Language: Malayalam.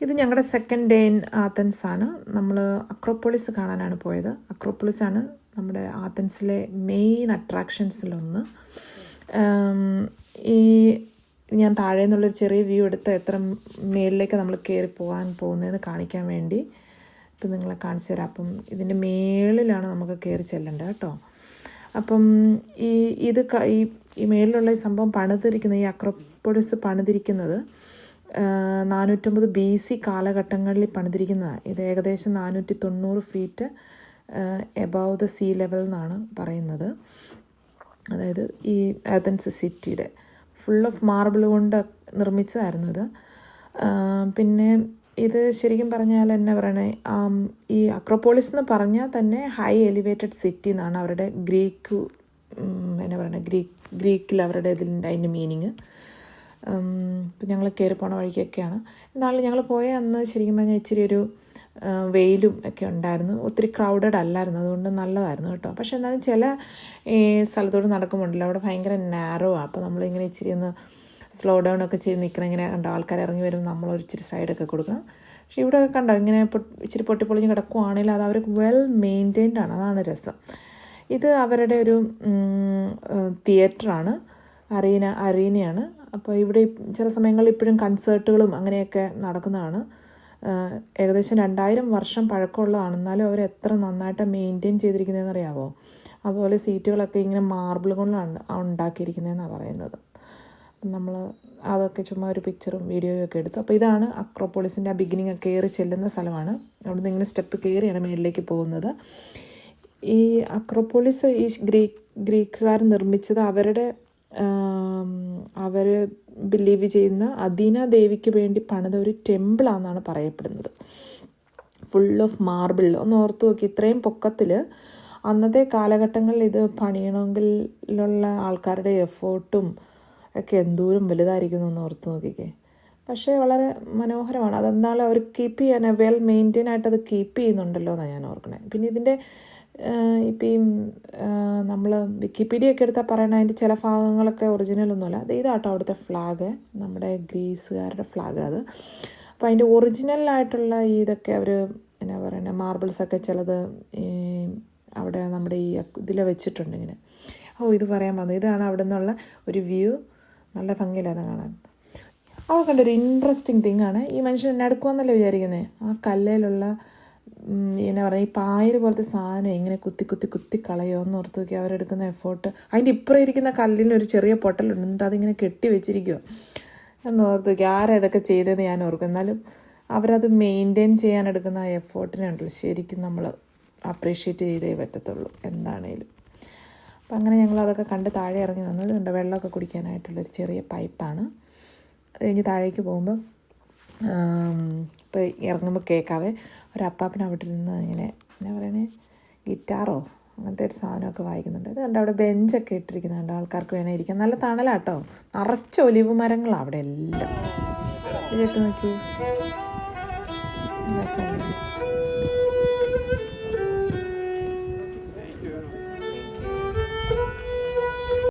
ഇത് ഞങ്ങളുടെ സെക്കൻഡ് ഡേ ഇൻ ആത്തൻസ് ആണ്. നമ്മൾ അക്രോപ്പോളിസ് കാണാനാണ് പോയത്. അക്രോപ്പോളിസ് ആണ് നമ്മുടെ ആത്തൻസിലെ മെയിൻ അട്രാക്ഷൻസിലൊന്ന് ഈ ഞാൻ താഴെ നിന്നുള്ളൊരു ചെറിയ വ്യൂ എടുത്ത് എത്ര മേളിലേക്ക് നമ്മൾ കയറി പോകാൻ പോകുന്നതെന്ന് കാണിക്കാൻ വേണ്ടി ഇപ്പം നിങ്ങളെ കാണിച്ചു തരാം. അപ്പം ഇതിന്റെ മേളിലാണ് നമുക്ക് കയറി ചെല്ലേണ്ടത് കേട്ടോ. അപ്പം ഈ ഇത് ഈ ഈ മേളിലുള്ള ഈ സംഭവം പണിതിരിക്കുന്നത് ഈ അക്രോപ്പോളിസ് പണിതിരിക്കുന്നത് നാനൂറ്റമ്പത് ബി സി കാലഘട്ടങ്ങളിൽ പണിതിരിക്കുന്നതാണ് ഇത് ഏകദേശം നാനൂറ്റി തൊണ്ണൂറ് feet above the sea level എന്നാണ് പറയുന്നത്. അതായത് ഈ ആഥൻസ് സിറ്റിയുടെ ഫുൾ ഓഫ് മാർബിൾ കൊണ്ട് നിർമ്മിച്ചതായിരുന്നു ഇത്. പിന്നെ ഇത് ശരിക്കും പറഞ്ഞാൽ എന്നാ പറയണേ ഈ അക്രോപോളിസ് എന്ന് പറഞ്ഞാൽ തന്നെ ഹൈ എലിവേറ്റഡ് സിറ്റി എന്നാണ് അവരുടെ ഗ്രീക്ക് എന്നാ പറയണേ ഗ്രീക്ക് ഗ്രീക്കിൽ അവരുടെ ഇതിന്റെ അതിന്റെ മീനിങ് ഇപ്പം ഞങ്ങൾ കയറി പോണ വഴിക്കൊക്കെയാണ്. എന്നാലും ഞങ്ങൾ പോയ അന്ന് ശരിക്കും പറഞ്ഞാൽ ഇച്ചിരി ഒരു വെയിലും ഒക്കെ ഉണ്ടായിരുന്നു. ഒത്തിരി ക്രൗഡഡ് അല്ലായിരുന്നു. അതുകൊണ്ട് നല്ലതായിരുന്നു കേട്ടോ. പക്ഷേ എന്നാലും ചില സ്ഥലത്തോട് നടക്കുമ്പോണ്ടല്ലോ അവിടെ ഭയങ്കര നാരോ ആണ് അപ്പോൾ നമ്മളിങ്ങനെ ഇച്ചിരി ഒന്ന് സ്ലോ ഡൗൺ ഒക്കെ ചെയ്ത് നിൽക്കണം ഇങ്ങനെ കണ്ടോ ആൾക്കാർ ഇറങ്ങി വരും നമ്മൾ ഇച്ചിരി സൈഡൊക്കെ കൊടുക്കണം. പക്ഷേ ഇവിടെ കണ്ടോ ഇങ്ങനെ ഇച്ചിരി പൊട്ടിപ്പൊളിഞ്ഞ് കിടക്കുവാണെങ്കിൽ അത് അവർ വെൽ മെയിന്റൈൻഡ് ആണ്. അതാണ് രസം. ഇത് അവരുടെ ഒരു തിയേറ്ററാണ്. അറീന അറീനയാണ്. അപ്പോൾ ഇവിടെ ചില സമയങ്ങളിൽ ഇപ്പോഴും കൺസേർട്ടുകളും അങ്ങനെയൊക്കെ നടക്കുന്നതാണ്. ഏകദേശം രണ്ടായിരം വർഷം പഴക്കമുള്ളതാണ്. എന്നാലും അവർ എത്ര നന്നായിട്ട് മെയിന്റെയിൻ ചെയ്തിരിക്കുന്നതെന്ന് അറിയാമോ അതുപോലെ സീറ്റുകളൊക്കെ ഇങ്ങനെ മാർബിൾ കൊണ്ടാണ് ഉണ്ടാക്കിയിരിക്കുന്നതെന്നാണ് പറയുന്നത്. നമ്മൾ അതൊക്കെ ചുമ്മാ ഒരു പിക്ചറും വീഡിയോയും ഒക്കെ എടുത്തു. അപ്പോൾ ഇതാണ് അക്രോപോളിസിന്റെ ആ ബിഗിനിങ് കയറി ചെല്ലുന്ന സ്ഥലമാണ്. അവിടെ നിന്ന് ഇങ്ങനെ സ്റ്റെപ്പ് കയറിയാണ് മേളിലേക്ക് പോകുന്നത്. ഈ അക്രോപോളിസ് ഈ ഗ്രീക്ക് ഗ്രീക്കുകാർ നിർമ്മിച്ചത് അവരുടെ അവർ ബിലീവ് ചെയ്യുന്ന അദീന ദേവിക്ക് വേണ്ടി പണിത ഒരു ടെമ്പിളാണെന്നാണ് പറയപ്പെടുന്നത്. ഫുൾ ഓഫ് മാർബിൾ ഒന്ന് ഓർത്ത് നോക്കി ഇത്രയും പൊക്കത്തിൽ അന്നത്തെ കാലഘട്ടങ്ങളിൽ ഇത് പണിയണമെങ്കിലുള്ള ആൾക്കാരുടെ എഫേർട്ടും ഒക്കെ എന്തോരം വലുതായിരിക്കുന്നു എന്ന് ഓർത്ത് നോക്കിക്കേ. പക്ഷേ വളരെ മനോഹരമാണ്. അതെന്നാലും അവർ കീപ്പ് ചെയ്യാൻ വെൽ മെയിന്റെയിൻ ആയിട്ട് അത് കീപ്പ് ചെയ്യുന്നുണ്ടല്ലോ എന്നാണ് ഞാൻ ഓർക്കണേ. പിന്നെ ഇതിന്റെ ഇപ്പം നമ്മൾ വിക്കിപീഡിയ ഒക്കെ എടുത്താൽ പറയണ അതിന്റെ ചില ഭാഗങ്ങളൊക്കെ ഒറിജിനലൊന്നുമല്ല അത് ഇതാട്ടോ അവിടുത്തെ ഫ്ലാഗ് നമ്മുടെ ഗ്രീസുകാരുടെ ഫ്ലാഗ് അത്. അപ്പോൾ അതിന്റെ ഒറിജിനലായിട്ടുള്ള ഇതൊക്കെ അവർ എന്നാ പറയുന്നത് മാർബിൾസൊക്കെ ചിലത് അവിടെ നമ്മുടെ ഈ ഇതിൽ വെച്ചിട്ടുണ്ട് ഇങ്ങനെ. ഓ ഇത് പറയാൻ വന്നു. ഇതാണ് അവിടെ നിന്നുള്ള ഒരു വ്യൂ നല്ല ഭംഗിയിലാണ് കാണാൻ. അവിടെ കണ്ട ഒരു ഇൻട്രസ്റ്റിംഗ് തിങ് ആണ്. ഈ മനുഷ്യൻ എന്നെ അടുക്കുമെന്നല്ലേ വിചാരിക്കുന്നത് ആ കല്ലേലുള്ള എന്നാ പറയുക ഈ പായൽ പോലത്തെ സാധനം എങ്ങനെ കുത്തി കുത്തി കുത്തി കളയോ എന്ന് ഓർത്ത് നോക്കി അവരെടുക്കുന്ന എഫേർട്ട് അതിന്റെ ഇപ്പുറം ഇരിക്കുന്ന കല്ലിന് ഒരു ചെറിയ പൊട്ടലുണ്ട്. എന്നിട്ട് അതിങ്ങനെ കെട്ടി വെച്ചിരിക്കുക എന്ന് ഓർത്ത് നോക്കി ആരാ ഇതൊക്കെ ചെയ്തതെന്ന് ഞാൻ ഓർക്കും. എന്നാലും അവരത് മെയിന്റെയിൻ ചെയ്യാൻ എടുക്കുന്ന ആ എഫേർട്ടിനെ ഉണ്ടല്ലോ. ശരിക്കും നമ്മൾ അപ്രീഷിയേറ്റ് ചെയ്തേ പറ്റത്തുള്ളൂ എന്താണേലും. അപ്പം അങ്ങനെ ഞങ്ങൾ അതൊക്കെ കണ്ട് താഴെ ഇറങ്ങി വന്നത് കണ്ട്? വെള്ളമൊക്കെ കുടിക്കാനായിട്ടുള്ളൊരു ചെറിയ പൈപ്പാണ് കഴിഞ്ഞ് താഴേക്ക് പോകുമ്പോൾ ഇപ്പോൾ ഇറങ്ങുമ്പോൾ കേൾക്കാവേ ഒരു അപ്പാപ്പൻ അവിടെ ഇരുന്ന് ഇങ്ങനെ എന്നാ പറയണേ? ഗിറ്റാറോ? അങ്ങനത്തെ ഒരു സാധനമൊക്കെ വായിക്കുന്നുണ്ട്. അത് കണ്ട്? അവിടെ ബെഞ്ചൊക്കെ ഇട്ടിരിക്കുന്നുണ്ട് ആൾക്കാർക്ക് വേണേ ഇരിക്കാൻ. നല്ല തണലാട്ടോ. നിറച്ച ഒലിവ് മരങ്ങളാണ് അവിടെ എല്ലാം. കേട്ട് നോക്കി